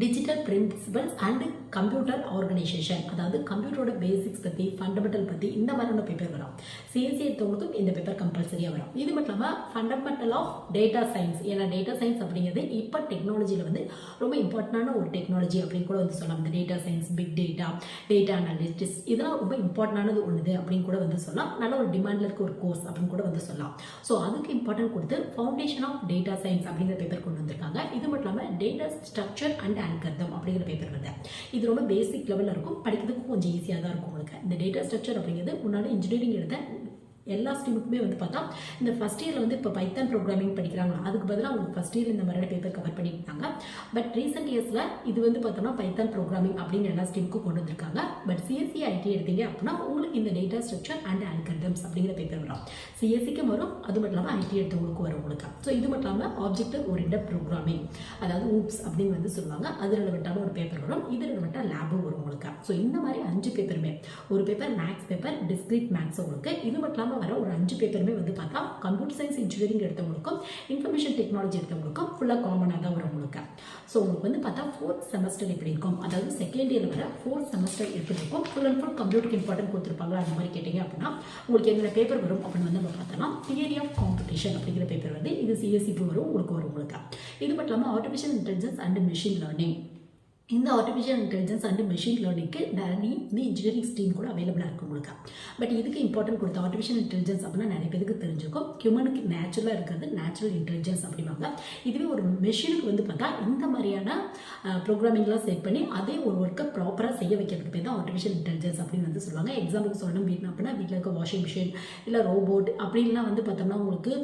A: digital principles and computer organisation அதாவது கம்ப்யூட்டரோட பேசிக்ஸ் பற்றி ஃபண்டமெண்டல் பற்றி இந்த மாதிரியான பேப்பர் வரும். சிஎஸ்சி எடுத்தவங்களுக்கும் இந்த பேப்பர் கம்பல்சரியாக வரும். இது மட்டும் இல்லாமல் ஃபண்டமெண்டல் ஆஃப் டேட்டா சயின்ஸ் ஏன்னா டேட்டா சயின்ஸ் அப்படிங்கிறது இப்போ டெக்னாலஜியில் வந்து ரொம்ப இம்பார்ட்டண்டான ஒரு டெக்னாலஜி அப்படின்னு கூட வந்து சொல்லலாம். இந்த data science big data data analytics இதெல்லாம் ரொம்ப இம்பார்ட்டண்டானது ஒன்றுது அப்படின்னு கூட வந்து சொல்லலாம். நல்ல ஒரு டிமாண்டில் இருக்க ஒரு கோர்ஸ் அப்படின்னு கூட வந்து சொல்லலாம். ஸோ அதுக்கு இம்பார்ட்டன்ட் கொடுத்து ஃபவுண்டேஷன் ஆஃப் டேட்டா சயின்ஸ் அப்படிங்கிற பேப்பர் கொண்டு வந்திருக்காங்க. இது மட்டும் இல்லாமல் டேட்டா ஸ்ட்ரக்சர் அண்ட் அல்கர்தம் அப்படிங்கிற பேப்பர் வந்தேன் இது ரொம்ப பேசிக் லெவலில் இருக்கும். படிக்கிறதுக்கும் கொஞ்சம் ஈஸியாக தான் இருக்கும் உங்களுக்கு. இந்த டேட்டா ஸ்ட்ரக்சர் அப்படிங்கிறது முன்னாடி இன்ஜினியரிங் எடுத்த எல்லா ஸ்டூடெண்ட்டுமே வந்து பார்த்தா இந்த ஃபஸ்ட் இயரில் வந்து இப்போ பைத்தான் ப்ரோக்ராமிங் படிக்கிறாங்களா? அதுக்கு பதிலாக அவங்க ஃபஸ்ட் இயர் இந்த மாதிரியான பேப்பர் கவர் பண்ணியிருந்தாங்க பட் ரீசெண்ட் இயர்ஸில் இது வந்து பார்த்தோம்னா பைத்தான் ப்ரோக்ராமிங் அப்படின்னு எல்லா ஸ்ட்ரீமுக்கும் கொண்டு வந்திருக்காங்க. பட் சிஎஸ்சி ஐடி எடுத்தீங்க அப்படின்னா உங்களுக்கு இந்த டேட்டா ஸ்ட்ரக்சர் அண்ட் அல்கரிதம்ஸ் அப்படிங்கிற பேப்பர் வரும். சிஎஸ்சிக்கும் வரும் அது மட்டும் இல்லாமல் ஐடி எடுத்தவங்களுக்கும் வரும் உங்களுக்கு. ஸோ இது மட்டும் இல்லாமல் ஆப்ஜெக்டிவ் ஓரியன்ட் ப்ரோக்ராமிங் அதாவது ஊப்ஸ் அப்படின்னு வந்து சொல்லுவாங்க. அது ரிலவெண்ட்டான ஒரு பேப்பர் வரும். இது ரிலவெண்ட்டாக லேபும் வரும் உங்களுக்கு. ஸோ இந்த மாதிரி அஞ்சு பேப்பருமே ஒரு paper maths paper discrete maths உங்களுக்கு. இது மட்டும் இல்லாமல் இல்லாமல் வர ஒரு அஞ்சு பேப்பருமே வந்து பார்த்தா கம்ப்யூட்டர் சயின்ஸ் இன்ஜினியரிங் எடுத்தவங்களுக்கும் இன்ஃபர்மேஷன் டெக்னாலஜி எடுத்தவங்களுக்கும் ஃபுல்லாக காமனாக தான் வரும் உங்களுக்கு ஸோ உங்களுக்கு வந்து பார்த்தா ஃபோர்த் செமஸ்டர் எப்படி இருக்கும்? அதாவது செகண்ட் இயர் வர ஃபோர்த் செமஸ்டர் எப்படி இருக்கும்? ஃபுல் அண்ட் ஃபுல் கம்ப்யூட்டருக்கு இம்பார்ட்டன்ட் கொடுத்துருப்பாங்க அந்த மாதிரி கேட்டிங்க அப்படின்னா உங்களுக்கு என்னென்ன பேப்பர் வரும் அப்படின்னு வந்து நம்ம பார்த்தோம்னா தியரி ஆஃப் காம்படிஷன் அப்படிங்கிற பேப்பர் வந்து இது சிஎஸ்சிக்கு வரும் உங்களுக்கு வரும் உங்களுக்கு இது மட்டும் இல்லாமல் artificial intelligence and machine learning இந்த ஆர்டிஃபிஷியல் இன்டெலிஜென்ஸ் அண்ட் மிஷின் லேர்னிங்க்கு நிறைய இந்த இன்ஜினியரிங் ஸ்ட்ரீம் கூட அவைலபிளாக இருக்கும் உங்களுக்கு. பட் இதுக்கு இம்பார்ட்டன்ட் கொடுத்த ஆர்டிஃபிஷியல் இன்டெலிஜென்ஸ் அப்படின்னா நிறைய பேருக்கு தெரிஞ்சிருக்கும். ஹியூமனுக்கு நேச்சுரலாக இருக்கிறது நேச்சுரல் இன்டெலிஜென்ஸ் அப்படிம்பாங்க. இதுவே ஒரு மெஷினுக்கு வந்து பார்த்தா இந்த மாதிரியான ப்ரோக்ராமிங்லாம் செட் பண்ணி அதே ஒரு ஒர்க்கை ப்ராப்பராக செய்ய வைக்கிறதுக்கு பேர் தான் ஆர்டிஃபிஷியல் இன்டெலிஜென்ஸ் அப்படின்னு வந்து சொல்லுவாங்க. எக்ஸாம்பிளுக்கு சொல்லணும் வீட்டில் அப்படின்னா வீட்டில் இருக்க வாஷிங் மிஷின் இல்லை ரோபோட் அப்படின்லாம் வந்து பார்த்தோம்னா உங்களுக்கு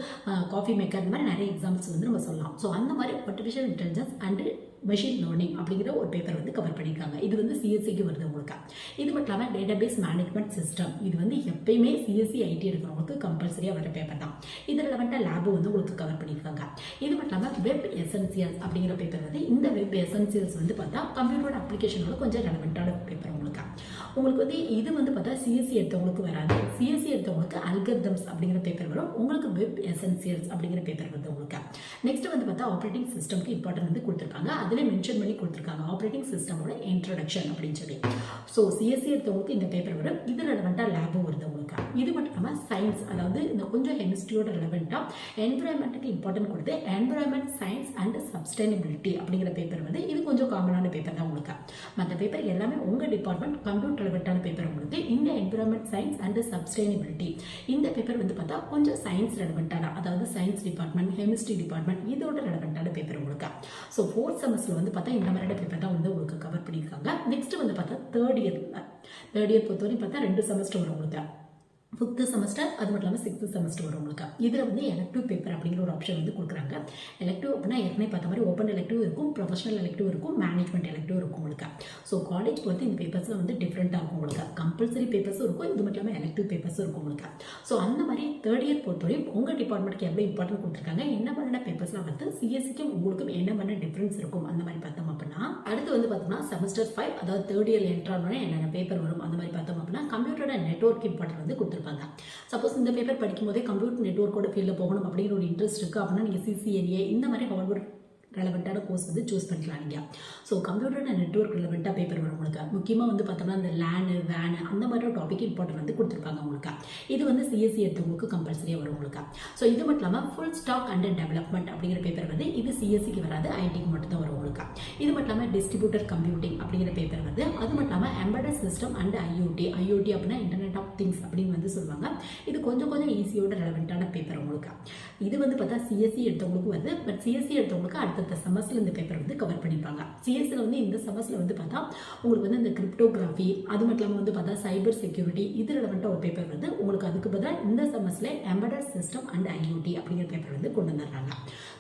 A: காஃபி மேக்கர் இந்த மாதிரி நிறைய எக்ஸாம்பிள்ஸ் வந்து நம்ம சொல்லலாம். ஸோ அந்த மாதிரி artificial intelligence and machine learning அப்படிங்கிற ஒரு பேப்பர் வந்து கவர் பண்ணியிருக்காங்க. இது வந்து சிஎஸ்சிக்கு வருது உங்களுக்கு. இது மட்டும் இல்லாமல் டேட்டாபேஸ் மேனேஜ்மெண்ட் சிஸ்டம் இது வந்து எப்பயுமே சிஎஸ்சி ஐடி எடுக்கிறவங்களுக்கு கம்பல்சரியாக வர பேப்பர் தான். இது ரெலவெண்ட்டாக லேபு வந்து உங்களுக்கு கவர் பண்ணியிருக்காங்க. இது மட்டும் இல்லாமல் வெப் எசென்சியல்ஸ் அப்படிங்கிற பேப்பர் வந்து இந்த வெப் எசென்சியல்ஸ் வந்து பார்த்தா கம்ப்யூட்டரோட அப்ளிகேஷனோட கொஞ்சம் ரெலவெண்ட்டான பேப்பர் உங்களுக்கு. உங்களுக்கு வந்து இது வந்து பார்த்தா சிஎஸ்சி எடுத்தவங்களுக்கு வராது. சிஎஸ்சி எடுத்தவங்களுக்கு அல்கர்தம்ஸ் அப்படிங்கிற பேப்பர் வரும். உங்களுக்கு வெப் எசென்சியல்ஸ் அப்படிங்கிற பேப்பர் வந்து உங்களுக்கு. நெக்ஸ்ட் வந்து பார்த்தா ஆப்ரேட்டிங் சிஸ்டம்க்கு இம்பார்ட்டன்ட் வந்து கொடுத்துருக்காங்க. அதிலே மென்ஷன் பண்ணி கொடுத்துருக்காங்க. ஆப்ரேட்டிங் சிஸ்டமோட இன்ட்ரடக்ஷன் அப்படின்னு சொல்லி. ஸோ சிஎஸ்சி எடுத்தவங்களுக்கு இந்த பேப்பர் வரும். இது ரெலவெண்ட்டாக லேபும் வருது இது மட்டும் இல்லாமல் சயின்ஸ் அதாவது இந்த கொஞ்சம் ஹெமிஸ்ட்ரியோட ரிலவெண்ட்டாக என்விரான்மெண்ட்டுக்கு இம்பார்ட்டன்ட் கொடுத்து என்விரான்மெண்ட் சயின்ஸ் அண்ட் சஸ்டைனபிலிட்டி அப்படிங்கிற பேப்பர் வந்து இது கொஞ்சம் காமனான பேப்பர் தான் உங்களுக்கு. மற்ற பேப்பர் எல்லாமே உங்கள் டிபார்ட்மெண்ட் கம்ப்யூட்டர் ரெலவெண்ட்டான பேப்பர் உங்களுக்கு. இந்த என்விரான்மெண்ட் சயின்ஸ் அண்ட் சஸ்டைனபிலிட்டி இந்த பேப்பர் வந்து பார்த்தா கொஞ்சம் சயின்ஸ் ரெலவெண்ட்டான அதாவது சயின்ஸ் டிபார்ட்மெண்ட் கெமிஸ்ட்ரி டிபார்ட்மெண்ட் இதோட ரெலவெண்ட்டான பேப்பர் உங்களுக்கு. ஸோ ஃபோர்த் செமஸ்டர் வந்து பார்த்தா இந்த மாதிரியான பேப்பர் தான் வந்து உங்களுக்கு கவர் பண்ணியிருக்காங்க. நெக்ஸ்ட் வந்து பார்த்தா தேர்ட் இயர் தேர்ட் இயர் பொறுத்தவரைக்கும் பார்த்தா ரெண்டு செமஸ்டர் வரும் உங்களுக்கு. ஃபிஃப்த்து செமஸ்டர் அது மட்டும் இல்லாமல் சிக்ஸ்த்து செமஸ்டர் வரும் உங்களுக்கு. இதில் வந்து எலக்டிவ் பேப்பர் அப்படிங்கிற ஒரு ஆப்ஷன் வந்து கொடுக்குறாங்க. எலக்டிவ் அப்படின்னா ஏற்கனவே பார்த்த மாதிரி ஓப்பன் எலக்டிவ் இருக்கும் ப்ரொஃபஷனல் எலக்டிவ் இருக்கும் மேனேஜ்மெண்ட் எலக்டிவ் இருக்கும் உங்களுக்கு. ஸோ காலேஜ் பொறுத்து இந்த பேப்பர்ஸில் வந்து டிஃப்ரெண்ட்டாக இருக்கும் உங்களுக்கு. கம்பல்சரி பேப்பர்ஸும் இருக்கும் இது மட்டும் இல்லாமல் எலக்டிவ் பேப்பர்ஸும் இருக்கும் உங்களுக்கு. ஸோ அந்த மாதிரி தேர்ட் இயர் பொறுத்தவரையும் உங்கள் டிபார்ட்மெண்ட்க்கு எவ்வளோ இம்பார்ட்டன்ட் கொடுத்துருக்காங்க என்ன பண்ண பேப்பர்ஸ்லாம் வந்து சிஎஸ்சிக்கும் உங்களுக்கும் என்ன பண்ண டிஃப்ரென்ஸ் இருக்கும் அந்த மாதிரி பார்த்தோம் அப்படின்னா அடுத்து வந்து பார்த்தோம்னா செமஸ்டர் ஃபைவ் அதாவது தேர்ட் இயர் என்ட்ரானோட என்னென்ன பேப்பர் வரும் அந்த மாதிரி பார்த்தோம் அப்படின்னா கம்ப்யூட்டரோட நெட்ஒர்க் இம்பார்ட்டன்ட் வந்து கொடுத்துருப்பாங்க. சப்போஸ் இந்த பேப்பர் படிக்கும் போதே கம்ப்யூட்டர் நெட்ஒர்க்கோட ஃபீல்டில் போகணும் அப்படிங்கிற ஒரு இன்ட்ரெஸ்ட் இருக்குது அப்படின்னா நீங்கள் சிசிஎன்ஏ இந்த மாதிரி ஹார்ட்வேர் ரெலவெண்ட்டான கோர்ஸ் வந்து சூஸ் பண்ணிக்கலாம் நீங்கள் ஸோ கம்ப்யூட்டர் அண்ட் நெட்ஒர்க் ரெலவெண்ட்டாக பேப்பர் வரும் உங்களுக்கு. முக்கியமாக வந்து பார்த்தோம்னா இந்த லேனு வேனு அந்த மாதிரி ஒரு டாபிக் இம்பார்ட்டன்ட் வந்து கொடுத்துருப்பாங்க உங்களுக்கு. இது வந்து சிஎஸ்சி எடுத்தவங்களுக்கு கம்பல்சரியாக வரும் உங்களுக்கு. ஸோ இது மட்டும் இல்லாமல் ஃபுல் ஸ்டாக் அண்ட் டெவலப்மெண்ட் அப்படிங்கிற பேப்பர் வந்து இது சிஎஸ்சிக்கு வராது ஐடிக்கு மட்டும் தான் வரும் உங்களுக்கு. இது மட்டும் இல்லாமல் டிஸ்ட்ரிபியூட்டர் கம்ப்யூட்டிங் அப்படிங்கிற பேப்பர் வந்து அது மட்டும் இல்லாமல் embedded system and IoT IoT அப்படின்னா இன்டர்நெட் ஆஃப் திங்ஸ் அப்படின்னு வந்து சொல்லுவாங்க. இது கொஞ்சம் கொஞ்சம் ஈஸியோட ரெலவெண்ட்டான பேப்பர் உங்களுக்கு. இது வந்து பார்த்தா சிஎஸ்சி எடுத்தவங்களுக்கு வந்து பட் சிஎஸ்சி எடுத்தவங்களுக்கு அடுத்த செமஸ்டர் இந்த பேப்பர் வந்து கவர் பண்ணிப்பாங்க. சிஎஸ்சியில் வந்து இந்த செமஸ்டர் வந்து பார்த்தா உங்களுக்கு வந்து இந்த கிரிப்டோகிராஃபி அது மட்டும் இல்லாமல் வந்து பார்த்தா சைபர் செக்யூரிட்டி இது ரிலவெண்ட்டாக ஒரு பேப்பர் வந்து உங்களுக்கு அதுக்கு பதிலாக இந்த செமஸ்டரில் எம்படட் சிஸ்டம் அண்ட் ஐஓடி அப்படிங்கிற பேப்பர் வந்து கொண்டு வந்துடுறாங்க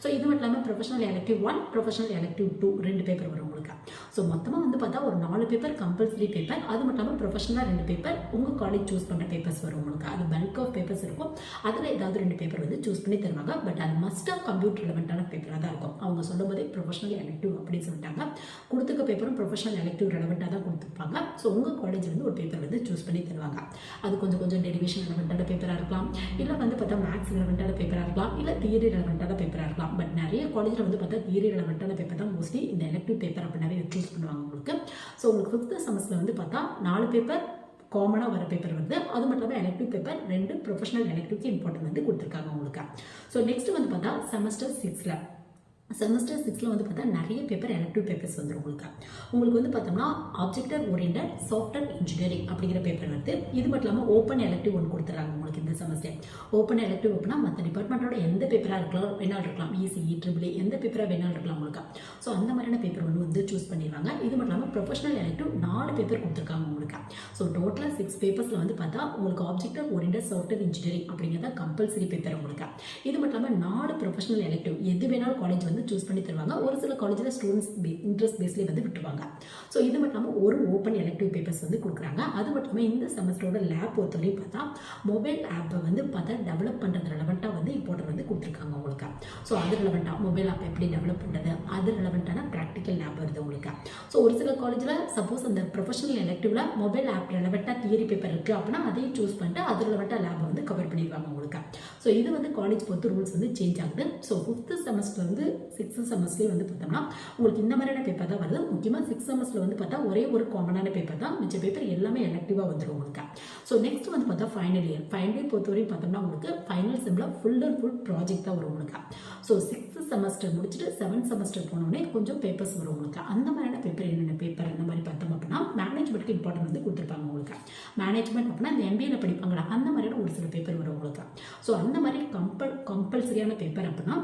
A: ஸோ இது மட்டும் இல்லாமல் professional elective one professional elective two ரெண்டு பேப்பர் வரும் உங்களுக்கு. ஸோ மொத்தமாக வந்து பார்த்தா ஒரு நாலு பேப்பர் கம்பல்சரி பேப்பர் அது மட்டும் இல்லாமல் ப்ரொஃபஷனலாக ரெண்டு பேப்பர் உங்கள் காலேஜ் சூஸ் பண்ண பேப்பர்ஸ் வரும் உங்களுக்கு. அது பல்க் ஆஃப் பேப்பர்ஸ் இருக்கும். அதில் ஏதாவது ரெண்டு பேப்பர் வந்து சூஸ் பண்ணி தருவாங்க. பட் அது மஸ்ட்டாக கம்ப்யூட்டர் ரிலவெண்ட்டான பேப்பராக தான் இருக்கும். அவங்க சொல்லும் போதே ப்ரொஃபஷனல் எலக்டிவ் அப்படின்னு சொல்லிட்டாங்க. கொடுத்துக்க பேப்பரும் ப்ரொஃபஷனல் எலக்டிவ் ரெலவெண்ட்டாக தான் கொடுத்துருப்பாங்க. ஸோ உங்கள் காலேஜ்லேருந்து வந்து ஒரு பேப்பர் வந்து சூஸ் பண்ணி தருவாங்க. அது கொஞ்சம் கொஞ்சம் டெரிவேஷன் ரெலவெண்ட்டான பேப்பராக இருக்கலாம். இல்லை வந்து பார்த்தா மேக்ஸ் ரெலவெண்ட்டான பேப்பராக இருக்கலாம். இல்லை தியரி ரெலவெண்ட்டான பேப்பராக இருக்கலாம். பட் நிறைய காலேஜில் வந்து பார்த்தா தியரி ரெலவெண்ட்டான பேப்பர் தான் மோஸ்ட்லி இந்த எலக்டிவ் பேப்பர் அப்படின்னாவே சூஸ் பண்ணுவாங்க உங்களுக்கு. ஸோ உங்களுக்கு ஃபிஃப்த்து செமஸ்டரில் வந்து பார்த்தா நாலு பேப்பர் காமனாக வர பேப்பர் வருது. அது மட்டும் இல்லாமல் எலக்டிவ் பேப்பர் ரெண்டு ப்ரொஃபஷனல் எலக்டிவ்க்கு இம்பார்ட்டன்ட் வந்து கொடுத்துருக்காங்க உங்களுக்கு. ஸோ நெக்ஸ்ட் வந்து பார்த்தா செமஸ்டர் சிக்ஸில் செமஸ்டர் சிக்ஸில் வந்து பார்த்தா நிறைய பேப்பர் எலக்டிவ் பேப்பர்ஸ் வந்துடும் உங்களுக்கு. உங்களுக்கு வந்து பார்த்தோம்னா ஆப்ஜெக்டர் ஓரியன்ட் சாஃப்ட்வேர் இன்ஜினியரிங் அப்படிங்கிற பேப்பர் வந்து இது மட்டும் இல்லாமல் ஓப்பன் எலக்டிவ் ஒன்று கொடுத்துறாங்க உங்களுக்கு இந்த செமஸ்டர் ஓப்பன் எலக்டிவ் அப்படின்னா மற்ற டிபார்ட்மெண்ட்டோட எந்த பேப்பராக இருக்கலாம் வேணாலும் இருக்கலாம். இசிஇ ட்ரிபிள் e, எந்த பேப்பராக வேணாலும் இருக்கலாம் உங்களுக்கு. ஸோ அந்த மாதிரியான பேப்பர் ஒன்று வந்து சூஸ் பண்ணிடுவாங்க. இது மட்டும் இல்லாமல் ப்ரொஃபஷனல் எலக்டிவ் நாலு பேப்பர் கொடுத்துருக்காங்க உங்களுக்கு. ஸோ டோட்டலாக சிக்ஸ் பேப்பர்ஸில் வந்து பார்த்தா உங்களுக்கு ஆப்ஜெக்டர் ஓரியன்ட் சாஃப்ட்வேர் இன்ஜினியரிங் அப்படிங்கிறத கம்பல்சரி பேப்பர் உங்களுக்கு. இது மட்டும் இல்லாமல் நாலு ப்ரொஃபஷனல் எலக்டிவ் எது வேணாலும் காலேஜ் வந்து சூஸ் பண்ணி தருவாங்க. ஒரு சில காலேஜில் ஸ்டூடெண்ட்ஸ் இன்ட்ரெஸ்ட் பேஸ்லேயே வந்து விட்டுருவாங்க. ஸோ இது மட்டும் இல்லாமல் ஒரு ஓப்பன் எலக்டிவ் பேப்பர்ஸ் வந்து கொடுக்குறாங்க. அது மட்டும் இல்லாமல் இந்த செமஸ்டரோட லேப் பொறுத்தவரையும் பார்த்தா மொபைல் ஆப்பை வந்து பார்த்தா டெவலப் பண்ணுறது ரெலவெண்ட்டாக வந்து இம்பார்ட்டன்ட் வந்து கொடுத்துருக்காங்க உங்களுக்கு ஸோ அது ரிலவெண்ட்டாக மொபைல் ஆப் எப்படி டெவலப் பண்ணுறது அது ரிலவெண்ட்டான ப்ராக்டிக்கல் லேப் வருது உங்களுக்கு. ஸோ ஒரு சில காலேஜில் சப்போஸ் அந்த ப்ரொஃபஷனல் எலெக்டிவ்ல மொபைல் ஆப் ரிலவெண்ட்டாக தியரி பேப்பர் இருக்குது அப்படின்னா அதையும் சூஸ் பண்ணிட்டு அது ரிலவெண்ட்டாக லேபை வந்து கவர் பண்ணிடுவாங்க உங்களுக்கு. ஸோ இது வந்து காலேஜ் பொறுத்து ரூல்ஸ் வந்து சேஞ்ச் ஆகுது. ஸோ ஃபிஃப்த்து செமஸ்டர் வந்து சிக்ஸ்த்து செமஸ்டர்லேயே வந்து பார்த்தோம்னா உங்களுக்கு இந்த மாதிரியான பேப்பர் தான் வருது. முக்கியமாக சிக்ஸ் செமஸ்டர் வந்து பார்த்தா ஒரே ஒரு காமனான பேப்பர் தான். மிச்ச பேப்பர் எல்லாமே எலக்டிவாக வந்துடும் உங்களுக்கு. ஸோ நெக்ஸ்ட் வந்து பார்த்தா ஃபைனல் இயர் ஃபைனல் இயர் பொறுத்தவரையும் பார்த்தோம்னா உங்களுக்கு ஃபைனல் செம்மில் ஃபுல் அண்ட் ஃபுல் ப்ராஜெக்ட் தான் வரும் உங்களுக்கு. ஸோ சிக்ஸ்த் செமஸ்டர் முடிச்சுட்டு செவன்த் செமஸ்டர் போனோடனே கொஞ்சம் பேப்பர்ஸ் வரும் உங்களுக்கு. அந்த மாதிரியான பேப்பர் என்னென்ன பேப்பர் அந்த மாதிரி பார்த்தோம் அப்படின்னா மேனேஜ்மெண்ட்க்கு இம்பார்ட்டன்ட் வந்து கொடுத்துருப்பாங்க உங்களுக்கு. மேனேஜ்மெண்ட் அப்படின்னா இந்த எம்பிஏல படிப்பாங்களா அந்த மாதிரியான ஒரு சில பேப்பர் வரும் உங்களுக்கு. ஸோ அந்த மாதிரி கம்பல் கம்பல்சரியான பேப்பர் அப்படின்னா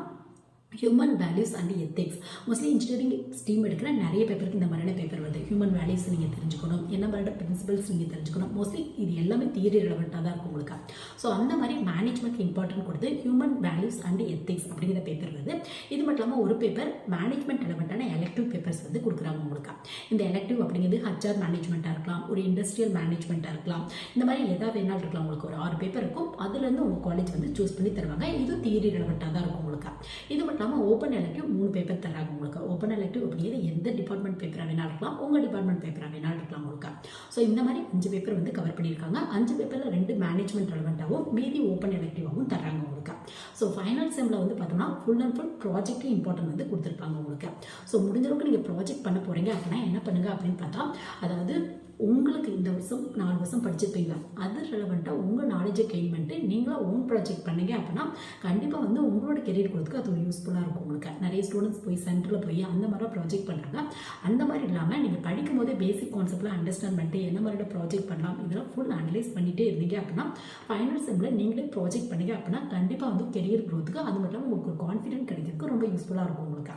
A: human values and ethics mostly engineering stream எடுக்கிற நிறைய பேப்பருக்கு இந்த மாதிரியான பேப்பர் வருது ஹியூமன் வேல்யூஸ் நீங்கள் தெரிஞ்சுக்கணும். என்ன மாதிரியான பிரின்சிபல்ஸ் நீங்கள் தெரிஞ்சுக்கணும். மோஸ்ட்லி இது எல்லாமே தியரி ரிலவெண்ட்டாக தான் இருக்கும் உங்களுக்கு. ஸோ அந்த மாதிரி மேனேஜ்மெண்ட் இம்பார்ட்டன்ட் கொடுத்து ஹியூமன் வேல்யூஸ் அண்ட் எத்திக்ஸ் அப்படிங்கிற பேப்பர் வருது இது மட்டும் இல்லாமல் ஒரு பேப்பர் மேனேஜ்மெண்ட் ரிலவெண்ட்டான எலெக்டிவ் பேப்பர்ஸ் வந்து கொடுக்குறாங்க உங்களுக்கு. இந்த எலெக்டிவ் அப்படிங்கிறது ஹச்ஆர் மேனேஜ்மெண்ட்டாக இருக்கலாம். ஒரு இண்டஸ்ட்ரியல் மேனேஜ்மெண்ட்டாக இருக்கலாம். இந்த மாதிரி எதாவது வேணாலும் இருக்கலாம் உங்களுக்கு. ஒரு ஆறு பேப்பர் இருக்கும். அதுலேருந்து உங்கள் காலேஜ் வந்து சூஸ் பண்ணி தருவாங்க. இது தியரி ரிலவெண்ட்டாக தான் இருக்கும் உங்களுக்கு. இது மட்டும் இல்லாமல் ஓப்பன் எலெக்டிவ் மூணு பேப்பர் தராங்க உங்களுக்கு. ஓப்பன் எலெக்டிவ் அப்படிங்கிறது எந்த டிபார்ட்மெண்ட் பேப்பராக வேணாலும் இருக்கலாம். உங்கள் டிபார்ட்மெண்ட் பேப்பராக வேணாலும் இருக்கலாம் உங்களுக்கு. ஸோ இந்த மாதிரி அஞ்சு பேப்பர் வந்து கவர் பண்ணியிருக்காங்க. அஞ்சு பேப்பரில் ரெண்டு மேனேஜ்மெண்ட் ரெலவெண்ட்டாகவும் மீதி ஓப்பன் எலெக்டிவாகவும் தராங்க உங்களுக்கு. ஸோ ஃபைனல் செம்மில் வந்து பார்த்தோம்னா full and full project important வந்து கொடுத்துருப்பாங்க உங்களுக்கு. ஸோ முடிஞ்சளவுக்கு நீங்கள் ப்ராஜெக்ட் பண்ண போகிறீங்க அப்படின்னா என்ன பண்ணுங்க அப்படின்னு பார்த்தா அதாவது உங்களுக்கு இந்த வருஷம் நாலு வருஷம் படிச்சிருப்பீங்களா அது ரெலவெண்ட்டாக உங்கள் நாலேஜை கெயின் பண்ணிட்டு நீங்களாக ஓன் ப்ராஜெக்ட் பண்ணீங்க அப்படின்னா கண்டிப்பாக வந்து உங்களோட கெரியர் கொடுத்துக்கு அது ஒரு யூஸ்ஃபுல்லாக இருக்கும் உங்களுக்கு. நிறைய ஸ்டூடெண்ட்ஸ் போய் சென்டரில் போய் அந்த மாதிரி ப்ராஜெக்ட் பண்ணுறாங்க அந்த மாதிரி இல்லாமல் நீங்கள் படிக்கும் போதே பேசிக் கான்செப்ட்லாம் அண்டர்ஸ்டாண்ட் பண்ணிட்டு என்ன மாதிரி ப்ராஜெக்ட் பண்ணலாம் இதெல்லாம் ஃபுல் அனலைஸ் பண்ணிகிட்டே இருந்தீங்க அப்படின்னா ஃபைனல் செம்மில் நீங்களே ப்ராஜெக்ட் பண்ணீங்க அப்படின்னா கண்டிப்பாக வந்து கெரியர் க்ரோத்துக்கு அது மட்டும் இல்லாமல் உங்களுக்கு கான்ஃபிடென்ட் கிடைக்கிறதுக்கு ரொம்ப யூஸ்ஃபுல்லாக இருக்கும் உங்களுக்கு.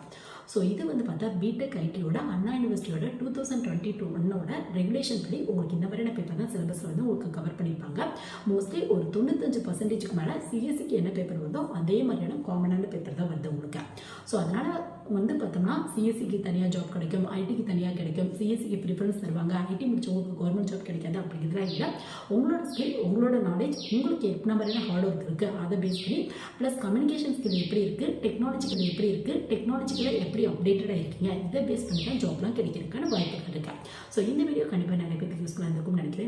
A: ஸோ இது வந்து பார்த்தா பிடெக் ஐடியோட அண்ணா யூனிவர்சிட்டியோட டூ தௌசண்ட் டுவெண்ட்டி டூ ஒன்னோட ரெகுலேஷன் படி உங்களுக்கு இந்த மாதிரியான பேப்பர் தான் சிலபஸில் வந்து உங்களுக்கு கவர் பண்ணியிருப்பாங்க. மோஸ்ட்லி ஒரு தொண்ணூத்தஞ்சு பர்சன்டேஜுக்கு மேலே சிஎஸ்சிக்கு என்ன பேப்பர் வந்தோ அதே மாதிரியான காமனான பேப்பர் தான் வருது உங்களுக்கு. ஸோ அதனால் வந்து பார்த்தோம்னா சிஎஸ்சிக்கு தனியாக ஜாப் கிடைக்கும் ஐடிக்கு தனியாக கிடைக்கும் சிஎஸ்சிக்கு ப்ரிஃபரன்ஸ் தருவாங்க ஐடி முடிச்சவங்களுக்கு கவர்மெண்ட் ஜாப் கிடைக்காது அப்படிங்கிறதுலாம் இல்லை. உங்களோட ஸ்கில் உங்களோட நாலேஜ் உங்களுக்கு என்ன மாதிரியான ஹார்ட் ஒர்க் இருக்குது அதை பேஸ் பண்ணி ப்ளஸ் கம்யூனிகேஷன் ஸ்கில் எப்படி இருக்குது டெக்னாலஜிக்கல் எப்படி இருக்குது டெக்னாலஜிக்கில் எப்படி அப்டேட்டடாக இருக்கீங்க இதை பேஸ் பண்ணி தான் ஜாப்லாம் கிடைக்கிறதுக்கான வாய்ப்புகள் இருக்குது ஸோ இந்த வீடியோ கண்டிப்பாக நிறைய பேருக்கு யூஸ்ஃபுல்லாக இருந்திருக்கும்னு நினைக்கிறேன்.